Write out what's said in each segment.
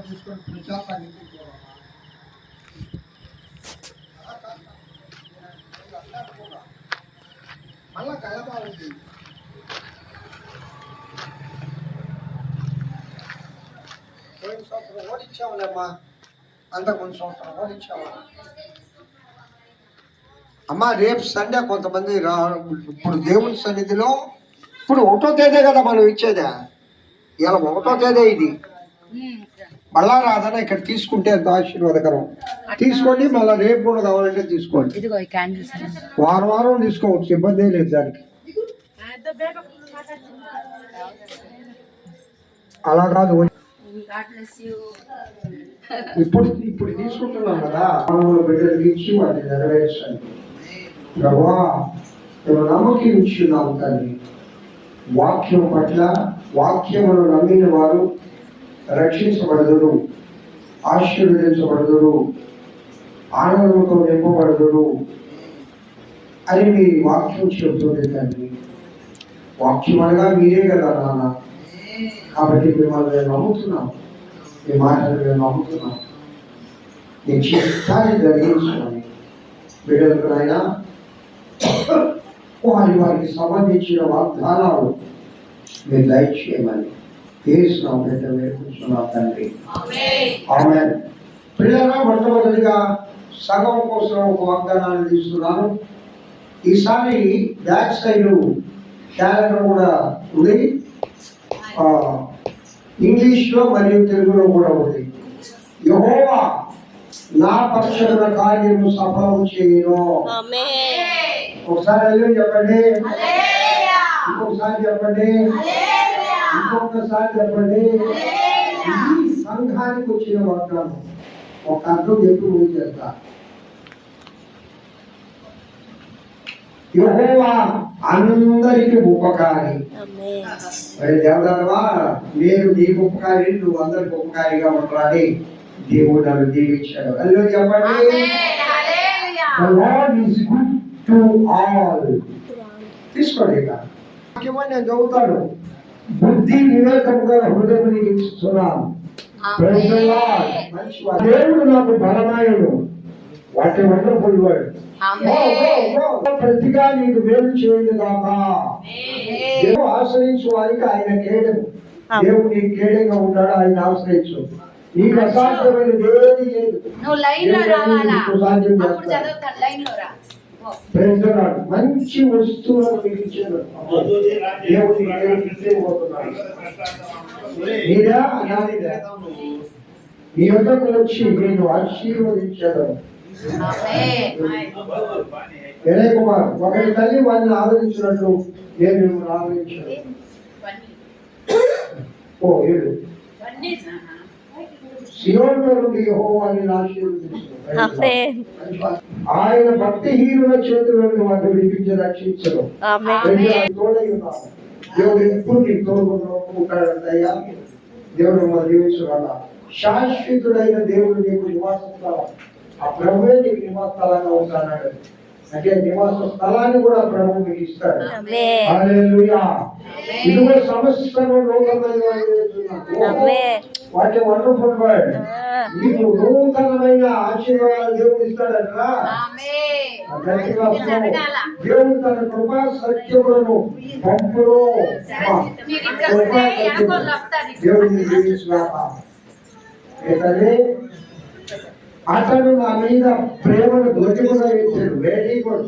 తీసుకొని ప్రశాంతంగా మళ్ళా కలప ఉంది పోయిన సంవత్సరం ఓడించావులేమ్మా అంతకుముందు సంవత్సరం అమ్మా రేపు సండే కొంతమంది రా ఇప్పుడు దేవుని సన్నిధిలో ఇప్పుడు ఒకటో తేదీ కదా మనం ఇచ్చేదా. ఇలా ఒకటో తేదీ ఇది. మళ్ళా రాధన ఇక్కడ తీసుకుంటే ఎంత ఆశీర్వాదకరం. తీసుకోండి మళ్ళీ రేపు కూడా కావాలంటే తీసుకోండి. వారం వారం తీసుకోవచ్చు ఇబ్బంది ఏం లేదు దానికి. అలా కాదు ఇప్పుడు ఇప్పుడు తీసుకుంటున్నాం కదా. మామూలు బిడ్డలు ఇచ్చి వాటిని నెరవేర్చండి. ప్రభా మేము నమ్మకించున్నాం తల్లి వాక్యం పట్ల వాక్యమును నమ్మిన వారు రక్షించబడదురు ఆశీర్వదించబడదురు ఆనందంతో నింపబడదురు అని మీ వాక్యం చెబుతుంది తండ్రి. వాక్యం అనగా మీరే కదా నాన్న. కాబట్టి మిమ్మల్ని నేను నమ్ముతున్నాం. మీ మాటలు మేము నమ్ముతున్నాం. మీ చిత్తాన్ని జరిగించుకోండి బిడ్డలకు అయినా వారి వారికి సంబంధించిన వాగ్దానాలు మీరు దయచేయమని. బిడ్డ వేడుకుంటున్నాం తండ్రి. ఆమె పిల్లల మొట్టమొదటిగా సగం కోసం ఒక వాగ్దానాన్ని తీసుకున్నాను. ఈసారి బ్యాక్ సైడ్ క్యాలెండర్ కూడా ఉంది. ఆ, ఇంగ్లీష్లో మరియు తెలుగులో కూడా ఉంది. యెహోవా నా పక్షమున కార్యము సఫలం చేయను. ఒకసారి అల్లు చెప్పండి. ఇంకొకసారి చెప్పండి. ఇంకొకసారి చెప్పండి. ఈ సంఘానికి వచ్చిన వాగ్దానం ఒక అర్థం చెప్పి ముందు చేస్తా. యెహోవా అందరికి ఉపకారి. నేను నీకు ఉపకారి నువ్వు అందరికి ఉపకారిగా ఉంటాడని దేవుడు నన్ను దీవించాడు. అల్లు చెప్పండి. The Lord is good. To all. తీసుకోండి ఇక. వాక్యమని నేను చదువుతాను. బుద్ధి వివేకముగా హృదయం నీకు ఇస్తున్నాను. దేవుడు నాకు బలమాయను. వాటి వండర్ఫుల్ వర్డ్ ప్రతిగా నీకు మేలు చేయదు కాక ఆశ్రయించు వారికి ఆయన కేడము దేవుడు నీకు కేడంగా ఉంటాడు ఆయన ఆశ్రయించు. నీకు అసాధ్యమైనది ఏది లేదు సాధ్యం మంచి వస్తువులను మీకు ఇచ్చాడు మీ యొక్కకు వచ్చి నేను ఆశీర్వదించాడు. వినయ్ కుమార్ ఒకరి తల్లి వారిని ఆదరించినట్లు నేను మిమ్మల్ని ఆదరించాను. ఓ ఏడు. సియోన్లో నుండి యెహోవాని ఆశీర్వదించాడు ఆమేన్. ఆయన భక్తిహీనుల చేతుల నుండి వారిని విడిపించి రక్షించడం దేవుడు ఎప్పుడు తోడుగా దేవుడు మన దీవించుకున్నా శాశ్వతుడైన దేవుడు నీకు నివాస స్థలం ఆ ప్రభువే నీకు నివాస స్థలంగా ఉంటాడు. అంటే నివాస స్థలాన్ని కూడా ప్రభు మీకు ఇస్తాడు ఇదిగో ఆమేన్. వాటి వండర్ఫుల్ వర్డ్. నీకు నూతనమైన ఆశీర్వాదాలు దేవుడు ఇస్తాడట్రా. దేవుడు తన కృపా సత్యములను పంపులో. దేవుడిని దీవించుగాక. అతను నా మీద ప్రేమను ధ్వజముగా ఎత్తాడు వెరీ గుడ్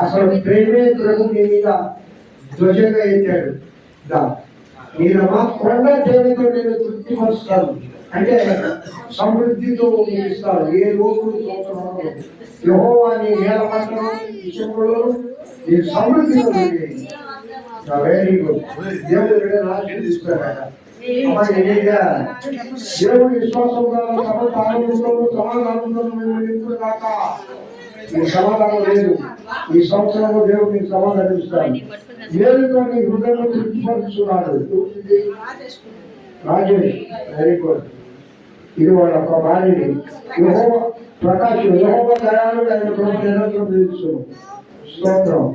అసలు ప్రేమే ప్రభు మీ మీద ధ్వజంగా ఎత్తాడు దా. మా కొండ తేనెతో నేను తృప్తిపరుస్తాను అంటే సమృద్ధితో నీకు ఇస్తాను. ఏ రోజు చూస్తున్నాను యహోవా నేల పట్టణం విషయంలో నీ సమృద్ధితో వెరీ గుడ్ దేవుడు వీళ్ళని ఆశీర్దిస్తాడట దేవుడి విశ్వాసంగా సమత ఈ సమాధానం లేదు ఈ సంవత్సరంలో దేవుడు మీకు సమాధానం ఇస్తాడు ఏడుతో మీ హృదయంలో తృప్తిపరుచున్నాడు రాజేష్ వెరీ గుడ్ ఇది వాళ్ళ ఒక భార్యని ప్రకాశం యహోవ దయాలు ఆయన ప్రభుత్వం స్తోత్రం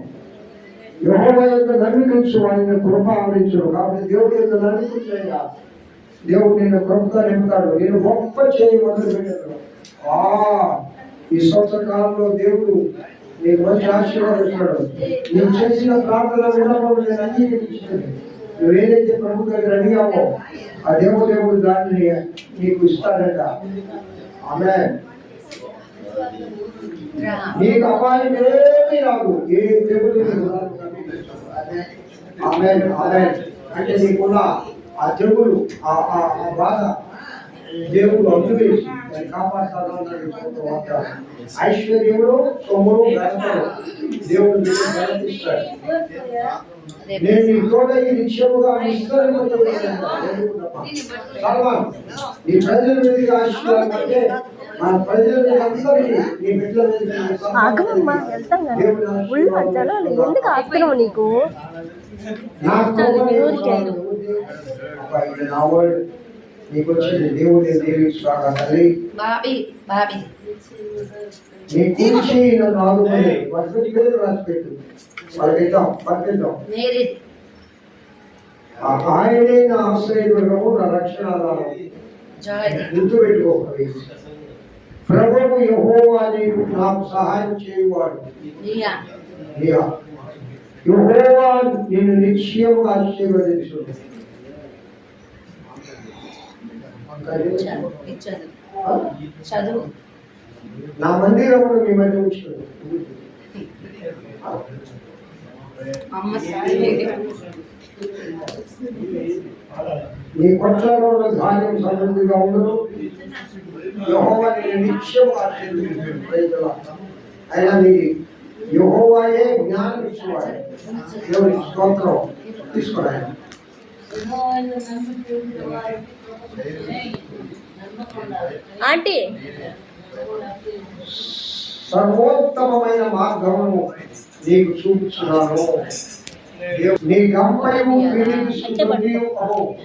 యెహోవా యొక్క నమ్మికచ్చు వారిని కృప ఆవరించును కాబట్టి దేవుడి యొక్క నమ్మికయ్యా దేవుడు నేను కృపగా నింపుతాడు. నేను గొప్ప చేయి మొదలు పెట్టాను. ఆ ఈ సంవత్సర కాలంలో దేవుడు నీకు మంచి ఆశీర్వాదిస్తాడు నువ్వు చేసిన ప్రార్థన విన్నప్పుడు నేను అంగీకరించాను నువ్వు ఏదైతే ప్రభు దగ్గర అడిగావో ఆ దేవుడు దేవుడు దాన్ని నీకు ఇస్తాడట. ఆమె నీకు అపాయం ఏమీ రాదు. ఏ దేవుడు రాదు. ఆమె ఆమె అంటే నీకున్న ఆ తెగులు ఆ బాధ దేవుడు అనుభవించి దాన్ని కాపాడుతాడు అన్నాడు ఐశ్వర్యములు సొమ్ములు ఘనతలు దేవుడు మీకు ఘనతిస్తాడు నేను నీ తోట ఈ నిత్యముగా విస్తరింపజేయబడిన సల్మాన్ నీ ప్రజల మీద ఆశీర్వాదం అంటే ఆగమమ్మా వెళ్తాం కదా. ఉళ్ళు జనాలు ఎందుకు ఆపుతున్నావు నీకు? బాబీ బాబీ. ఆయనే నా నా రక్షణ గుర్తు పెట్టుకోవాలి ప్రభువు యహోవా నీకు నాకు సహాయం చేయువాడు. యెహోవా నిన్ను నిశ్చయముగా ఆశీర్వదించు చదువు నా మందిరమును మీ మధ్య ఉంచు అమ్మ నీ ఉన్న ధాన్యం సమృద్ధిగా ఉండదు. యహోవా నేను నిత్యం ఆశీర్వదించు ప్రజల అయినా నీ యహోవాయే జ్ఞానం ఇచ్చేవాడు. దేవుని స్తోత్రం. తీసుకురాయన ఆంటీ. సర్వోత్తమమైన మార్గమును నీకు చూపుచున్నాను. దేవు- నీ గంపయము నీవు అహో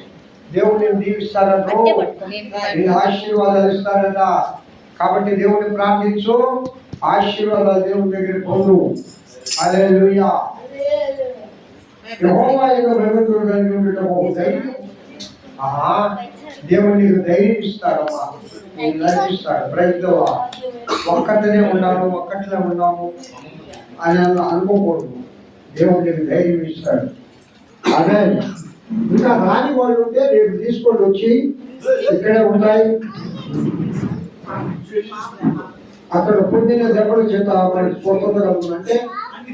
దేవుడు నేను. నీ ఆశీర్వాదాలు ఇస్తాడట కాబట్టి దేవుని ప్రార్థించు. ఆశీర్వాదాలు దేవుని దగ్గర పొందు ఆహా. దేవుడు నీకు ధైర్యం ఇస్తాడమ్మా. నీకు నడిపిస్తాడు ప్రజలవా ఒక్కటనే ఉన్నాను ఒక్కటిలో ఉన్నాము. అని అనుకోకూడదు. దేవుడు నీకు ధైర్యం ఇస్తాడు. అదే ఇంకా రాని వాళ్ళు ఉంటే రేపు తీసుకొని వచ్చి. ఇక్కడే ఉంటాయి? అక్కడ పొందిన దెబ్బల చేత మనకి పోతుందంటే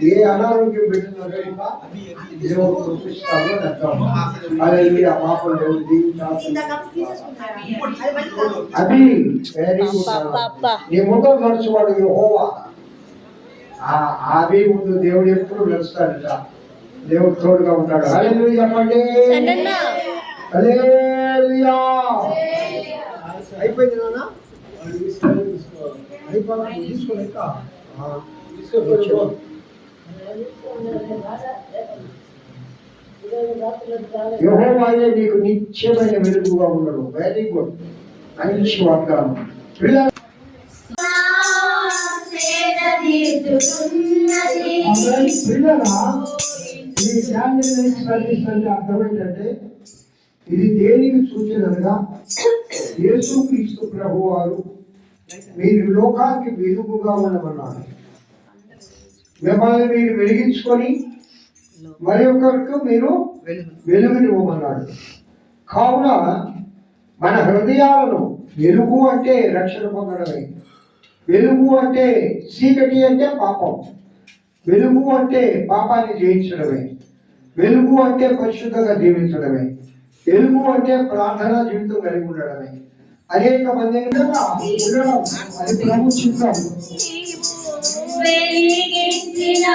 ఏ అనారోగ్యం పెట్టినా దేవుడు చూపిస్తాడు అని అర్థం. దేవుడు అది. నీ ముందు నడుచువాడు యెహోవా. ఆది ముందు దేవుడు ఎప్పుడు నడుస్తాడట? దేవుడు తోడుగా ఉంటాడు. హల్లెలూయా చెప్పండి సన్నన్న. హల్లెలూయా. అయిపోయింది నాన్న? అయిపోయింది తీసుకో ఇంకా ఆ, తీసుకో యెహోవాయే నీకు నిత్యమైన వెలుగుగా ఉండడు. వెరీ గుడ్ మంచి వాగ్దానం. ఈ క్యాండిల్ సర్వీస్ అర్థం ఏంటంటే ఇది దేనికి సూచనగా యేసు క్రీస్తు ప్రభు వారు మీరు లోకానికి వెలుగుగా ఉండమన్నారు మిమ్మల్ని మీరు వెలిగించుకొని మరి ఒకరికి మీరు వెలుగునివ్వమన్నాడు కావున మన హృదయాలను వెలుగు అంటే రక్షణ పొందడమే. వెలుగు అంటే చీకటి అంటే పాపం. వెలుగు అంటే పాపాన్ని జయించడమే. వెలుగు అంటే పరిశుద్ధంగా జీవించడమే. వెలుగు అంటే ప్రార్థనా జీవితం కలిగి ఉండడమే. అనేక మంది ఉండడం. అది ప్రభు చిత్తం వెలిగించిన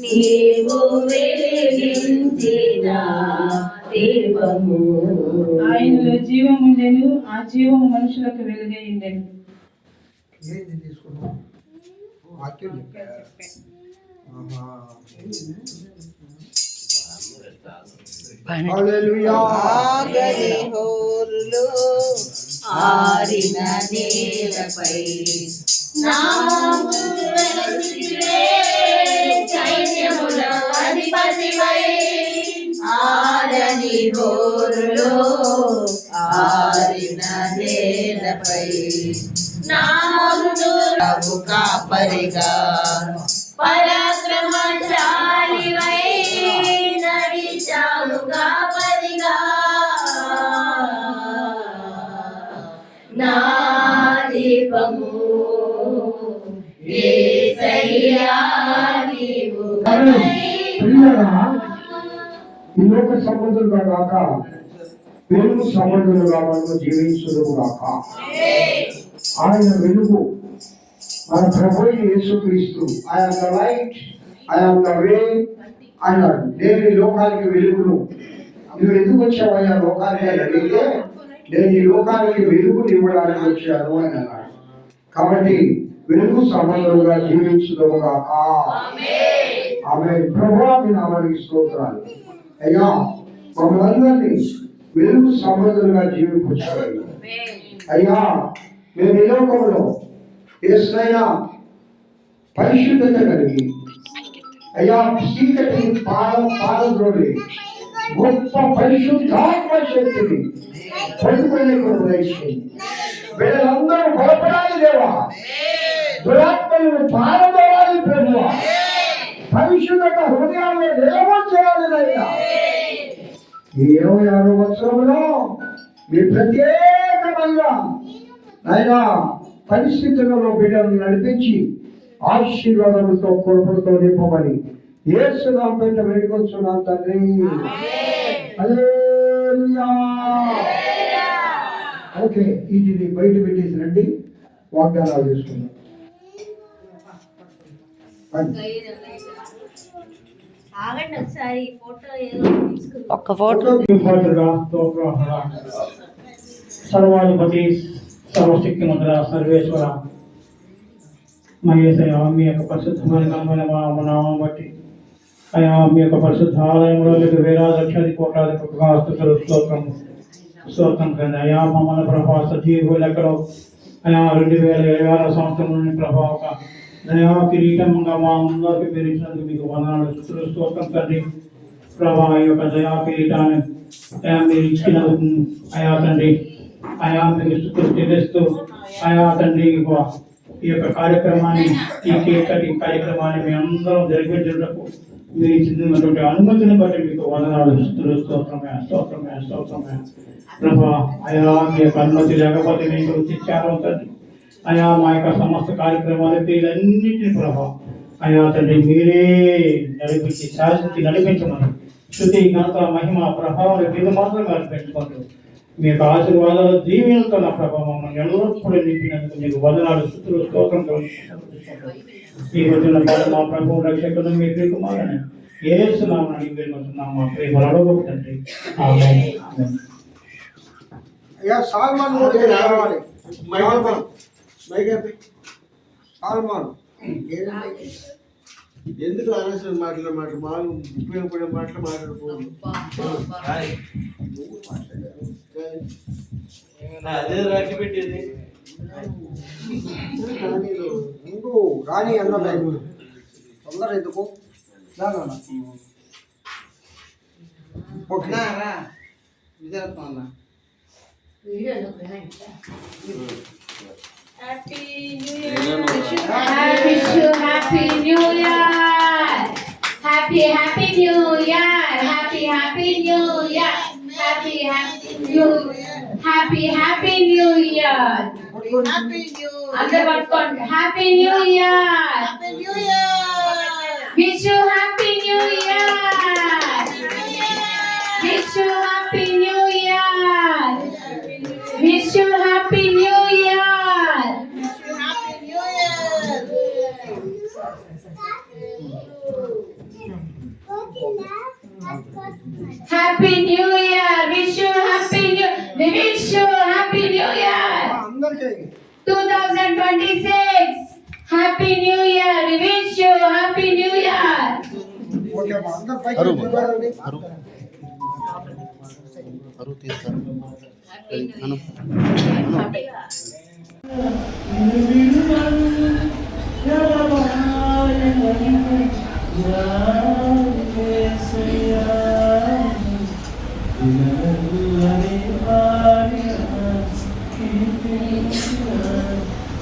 నీవు వెలిగించిన దీపము ఆయనలో జీవముండెను ఆ జీవము మనుషులకు వెలుగై ఉండెను. ఏంటి తీసుకున్నాం వాక్యం హోరులు ఆరిన నేలపై. నామము వెలసితివే, సైన్యముల అధిపతివై. ఆరని గోరులో ఆరిన నేలపై. నామమును ప్రభు కాపరిగా పరాక్రమశాలివై నా దీపము యేసయ్యా నీవు పిల్లరా? ఈ లోక సంబంధులుగా కాక వెలుగు సంబంధులుగా మనము జీవించుదు కాక ఆయన వెలుగు మన ప్రభు యేసుక్రీస్తు. ఆయన ద లైట్ ఆయన ద వే అన్నాడు. నేను లోకానికి వెలుగును. నువ్వు ఎందుకు వచ్చావయ్యా లోకానికి? అని అడిగితే నేను ఈ లోకానికి వెలుగుని ఇవ్వడానికి వచ్చాను అని అన్నాడు. కాబట్టి వెలుగు సంబంధులుగా జీవించుదు కాక ఆమె ప్రభావి నామానికి స్తోత్రాలు. అయ్యా మమ్మల్ని వెలుగు సంబంధులుగా జీవించారు అయ్యా మేము ఈ లోకంలో ఏసయ్యా పరిశుద్ధత కలిగి అయ్యా చీకటి పాల పాదద్రోడి గొప్ప పరిశుద్ధాత్మ శక్తిని పట్టుకునే దయచేయండి. వీళ్ళందరూ భయపడాలి దేవా. దురాత్మలను పారదోడాలి ప్రభువా. పరిశుద్ధత హృదయాన్ని లేవో చేయాలి నైనా ఈ ఇరవై ఆరు సంవత్సరంలో మీ ప్రత్యేకమైన ఆయన పరిస్థితులలో బిడ్డలు నడిపించి ఆశీర్వాదములతో కొడుకులతో నింపమని ఏసునాం పేట వేడుకొచ్చున్నాం తండ్రి. ఓకే వీటిని బయట పెట్టేసి రండి. వాగ్దానాలు చేసుకుందాం. రండి. ఆగండి ఒకసారి ఫోటో ఏదో తీసుకుందాం. ఒక్క ఫోటో. సర్వాధిపతి సర్వశక్తిమంతుడ సర్వేశ్వర మహేశయ మీ యొక్క పరిశుద్ధమైన నామం బట్టి. అయా మీ యొక్క పరిశుద్ధ ఆలయంలో మీకు వేలాది లక్షాది కోట్లాది స్థుతులు స్తోత్రం స్తోత్రం కండి. అయా మమ్మల్ని ప్రభావ సజీవ లెక్కలో అయా రెండు వేల ఇరవై ఆరో సంవత్సరం నుండి ప్రభావ దయా కిరీటంగా మా అందరికి మీరు ఇచ్చినందుకు మీకు వందనాలు. స్తుతులు స్తోత్రం తండ్రి. ప్రభా ఈ యొక్క దయా కిరీటాన్ని అయా మీరు ఇచ్చిన అయా తండ్రి అయా మీకు స్థుతులు చెల్లిస్తూ అయా తండ్రి ఈ యొక్క కార్యక్రమాన్ని ఈ కేకటి కార్యక్రమాన్ని మీ అందరం జరిపించడానికి మీరు ఇచ్చినటువంటి అనుమతిని బట్టి మీకు వందనాలు స్థుతులు స్తోత్రమే స్తోత్రమే స్తోత్రమే. ప్రభా అయా మీ యొక్క అనుమతి లేకపోతే మీకు ఇచ్చారు తండ్రి. అయా మా యొక్క సమస్త కార్యక్రమాలు వీళ్ళన్నింటినీ ప్రభావం అయా తండ్రి మీరే నడిపించి శాసించి నడిపించమని శృతి ఘనత మహిమ ప్రభావం మీద మాత్రం నడిపించుకుంటూ మీ యొక్క ఆశీర్వాదాలు దీవెనతో నా ప్రభావం ఎల్లప్పుడూ నింపినందుకు మీకు వదనాలు స్థుతులు స్తోత్రం ఈ రోజున మా ప్రభు రక్షకులు మీ కుమారని ఏసునామని వేడుకుంటున్నాం. మా ప్రేమ అడగకు తండ్రి. అయ్యా సాల్మాన్ ఎందుకు అనవసరం మాటలు? మాట మాలు ఉపయోగపడే మాటలు మాట్లాడుకోవాలి అదే రాసి పెట్టేది. ముందు రాణి అన్నది తొందర ఎందుకు? రా నాన్న. ఓకే వీడియోలో గ్రహణం happy new year wish you happy new year happy happy new year happy happy new year happy happy new happy happy new year అందరూ పట్టుకోండి happy new year wish you happy new year Happy New Year! Wish you Happy New We wish you Happy New Year! 2026! Happy New Year! We wish you Happy New Year! Haru. Haru. Haru. Haru. Haru. Haru.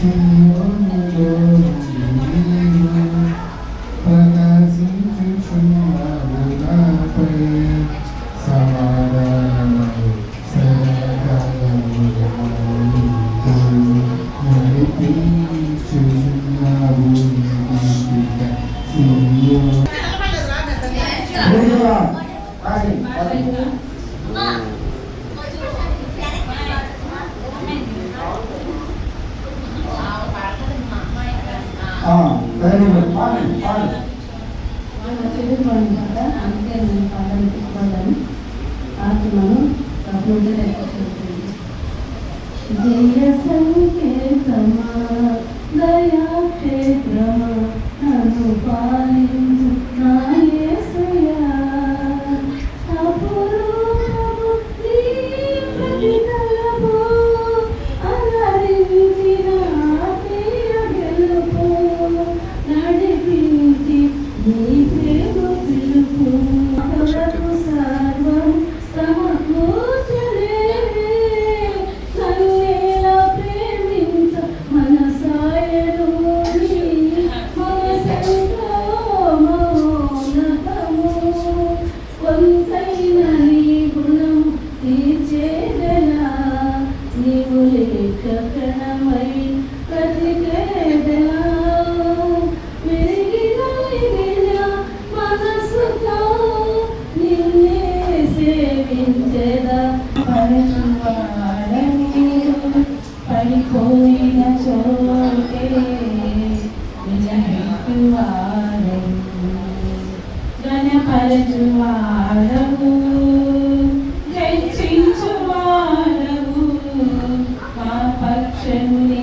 Thank you. glorify സേവിച്ചത പരമാടനീരും പണിപ്പോയിന ചോക്കെ വിജയിക്കുവാനും ഘനപരചുവാടവും ജയിച്ചുവാടവും ആ പക്ഷന്റെ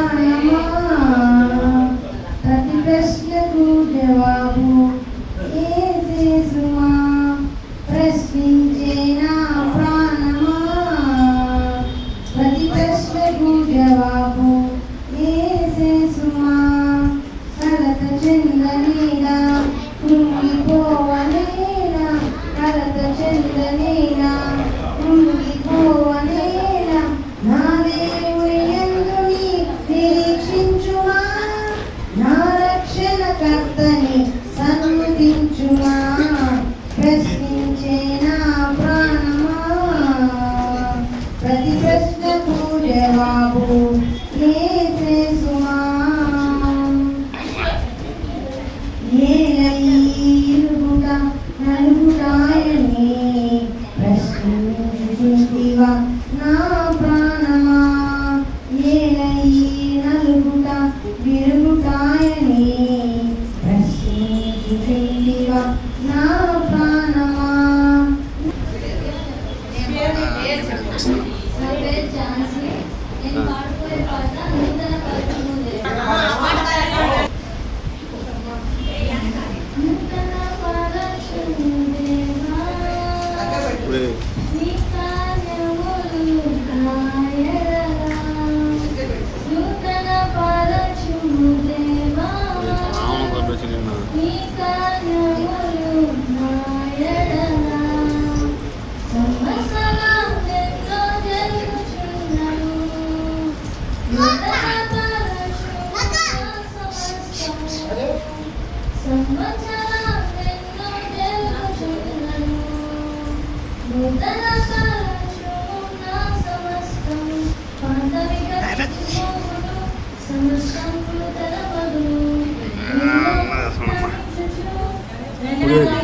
నీ Good.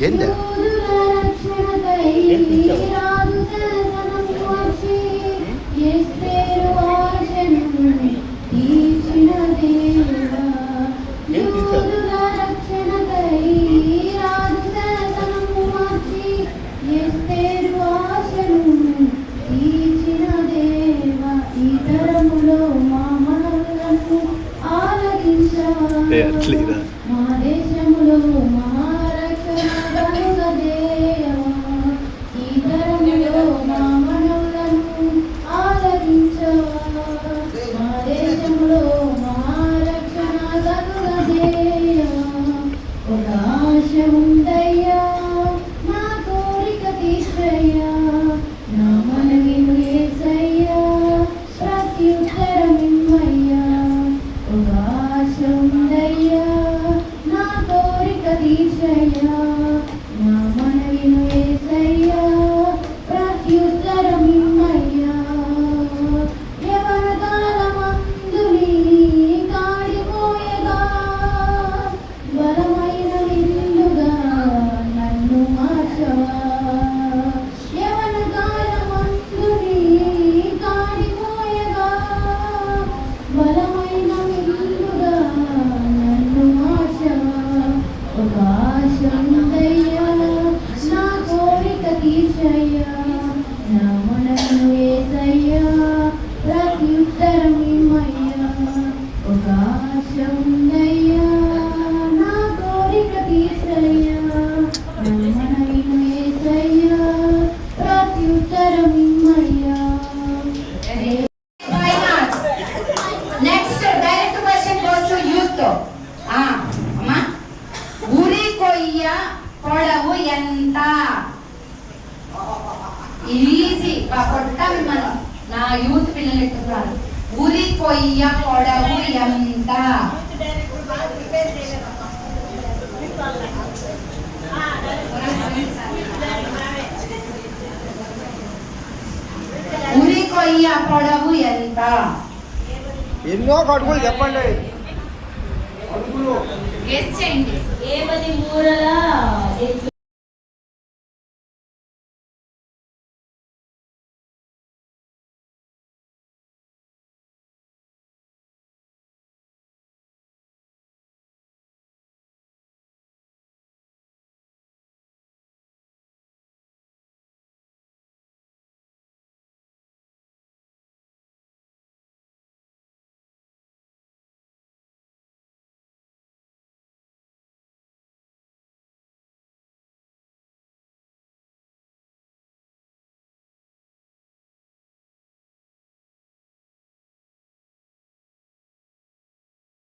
ఏందా ఆలకించవా Yeah. ఎంత ఎన్నో కడుగులు చెప్పండి. అడుగులు గెస్ చేయండి. ఏమది మూరలా